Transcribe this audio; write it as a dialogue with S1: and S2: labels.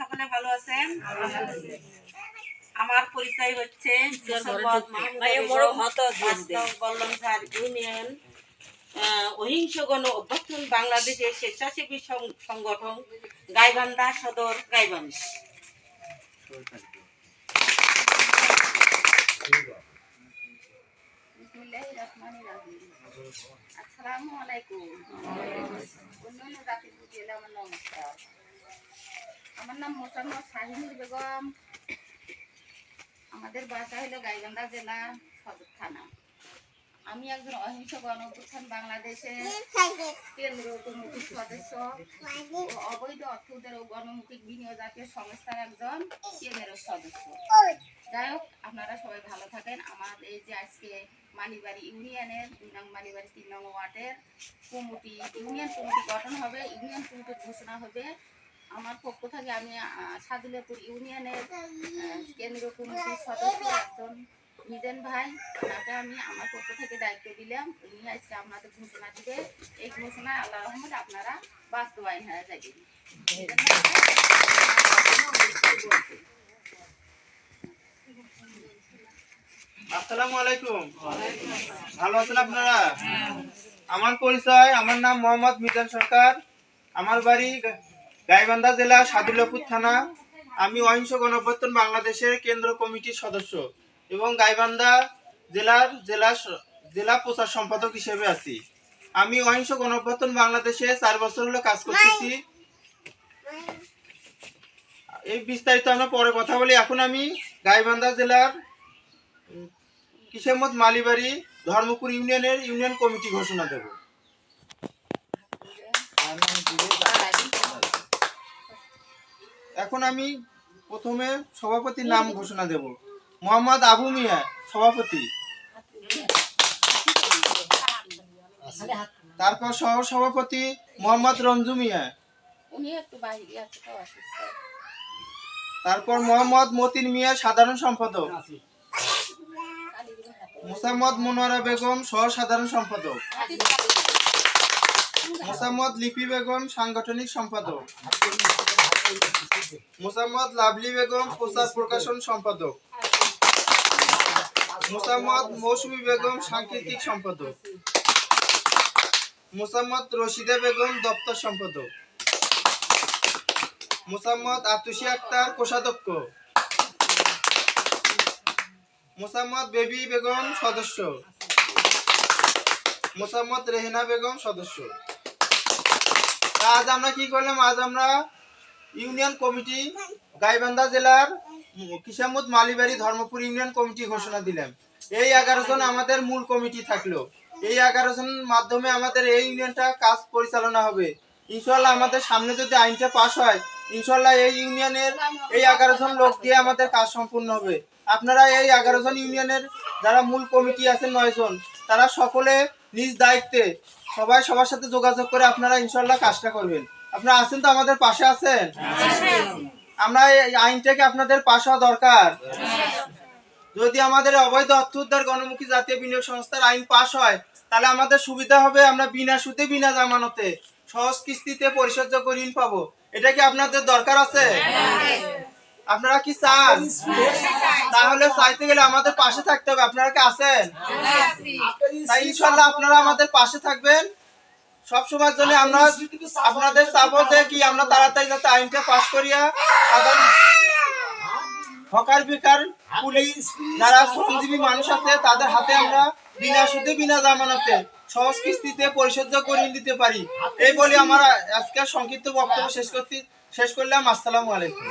S1: সকলে ভালো আছেন?
S2: আমার পরিচয় হচ্ছে ইউনিয়ন অহিংস গণ অভ্যর্থন বাংলাদেশের স্বেচ্ছাসেবী সংগঠন গাইবান্ধা সদর গাইবান্ধা।
S3: আসসালামু আলাইকুম। অন্যান্য জাতির প্রতি আমার নমস্কার। আমার নাম মোসাম্মদ শাহিনুর বেগম। আমাদের বাসা হলো গাইবান্ধা জেলা সদর থানা। আমি একজন অহিংস গণপ্রধান বাংলাদেশের কেন্দ্র কমিটির সদস্য ও অবৈধ অর্থ উদ্ধার ও গণমুখী বিনিয়োগ জাতীয় সংস্থার একজন কেন্দ্রের সদস্য। যাই হোক, আপনারা সবাই ভালো থাকেন। আমার এই যে আজকে মালিবাড়ি ইউনিয়নের, দুই নং মালিবাড়ি তিন নং ওয়ার্ডের কমিটি, ইউনিয়ন কমিটি গঠন হবে, ইউনিয়ন কমিটির ঘোষণা হবে। আমার পক্ষ থেকে আমি আহ, ইউনিয়নের কেন্দ্র কমিটির সদস্য একজন মিজেন ভাই। তাকে আমি আমার পক্ষ থেকে দায়িত্ব দিলাম। উনি আজকে আপনাদের ঘোষণা দিবে। এই ঘোষণা আল্লাহ রহমত আপনারা বাস্তবায়ন হয়ে যাবে
S4: আসসালামু আলাইকুম। ভালো আপনারা? আমার পরিচয় আমার নাম মোহাম্মদ মিজান সরকার। আমার বাড়ি গাইবান্ধা জেলা সাদুল্লাপুর থানা। আমি অহিংস গণপ্রবর্তন বাংলাদেশের কেন্দ্র কমিটির সদস্য এবং গাইবান্ধা জেলার জেলা জেলা প্রচার সম্পাদক হিসেবে আছি। আমি অহিংস গণপ্রবর্তন বাংলাদেশে চার বছর হলো কাজ করতেছি। এই বিস্তারিত আমরা পরে কথা বলি। এখন আমি গাইবান্ধা জেলার কিসেমত মালিবাড়ি ধর্মপুর ইউনিয়নের ইউনিয়ন কমিটি ঘোষণা দেব। এখন আমি প্রথমে সভাপতির নাম ঘোষণা দেব। মোহাম্মদ আবু মিয়া সভাপতি। তারপর সহ সভাপতি মোহাম্মদ রঞ্জু মিয়া। তারপর মোহাম্মদ মতিন মিয়া সাধারণ সম্পাদক। মোসাম্মদ মনোয়ারা বেগম সহ সাধারণ সম্পাদক। মোসাম্মদ লিপি বেগম সাংগঠনিক সম্পাদক। মোসাম্মদ লাভলি বেগম প্রচার প্রকাশন সম্পাদক। মোসাম্মদ মৌসুমী বেগম, সাংকেতিক সম্পাদক। মোসাম্মদ রশিদা বেগম, দপ্তর সম্পাদক। মোসাম্মদ আতুশি আক্তার, কোষাধ্যক্ষ। মোসাম্মদ বেবি বেগম, সদস্য। মোসাম্মদ রেহেনা বেগম, সদস্য। আজ আমরা কি করলাম? আজ আমরা ইউনিয়ন কমিটি, গাইবান্ধা জেলার কিসামুদ মালিবাড়ি ধর্মপুর ইউনিয়ন কমিটি ঘোষণা দিলাম এই এগারো জন আমাদের মূল কমিটি থাকল। এই এগারো জন মাধ্যমে আমাদের এই ইউনিয়নটা কাজ পরিচালনা হবে। ইনশাল্লাহ আমাদের সামনে যদি আইনটা পাশ হয় ইনশাল্লাহ এই ইউনিয়নের এই এগারো জন লোক দিয়ে আমাদের কাজ সম্পূর্ণ হবে। আপনারা এই এগারো জন ইউনিয়নের যারা মূল কমিটি আছেন নয় জন, তারা সকলে নিজ দায়িত্বে সবাই সবার সাথে যোগাযোগ করে আপনারা ইনশাল্লাহ কাজটা করবেন। আপনারা আছেন তো আমাদের পাশে আছেন? আমরা এই আইনটাকে আপনাদের পাশ হওয়া দরকার। যদি আমাদের অবৈধ অর্থ উদ্ধার গণমুখী জাতীয় বিনিয়োগ সংস্থার আইন পাশ হয় তাহলে আমাদের সুবিধা হবে আমরা বিনা সুদে বিনা জামানতে সহজ কিস্তিতে পরিশোধযোগ্য ঋণ পাবো। এটা কি আপনাদের দরকার আছে? আপনারা কি চান? তাহলে চাইতে গেলে আমাদের পাশে থাকতে হবে। আপনারা কি আছেন? তাই ইনশাল্লাহ আপনারা আমাদের পাশে থাকবেন। সব সময়ের জন্য আমরা আপনাদের যে কি আমরা তাড়াতাড়ি যাতে আইনটা পাশ করিয়া সাধারণ হকার বেকার পুলিশ, যারা শ্রমজীবী মানুষ আছে, তাদের হাতে আমরা বিনা সুদে, বিনা জামানতে সহজ কিস্তিতে পরিশোধযোগ্য ঋণ দিতে পারি। এই বলে আমার আজকে সংক্ষিপ্ত বক্তব্য শেষ করতে, শেষ করলাম। আসসালামু আলাইকুম।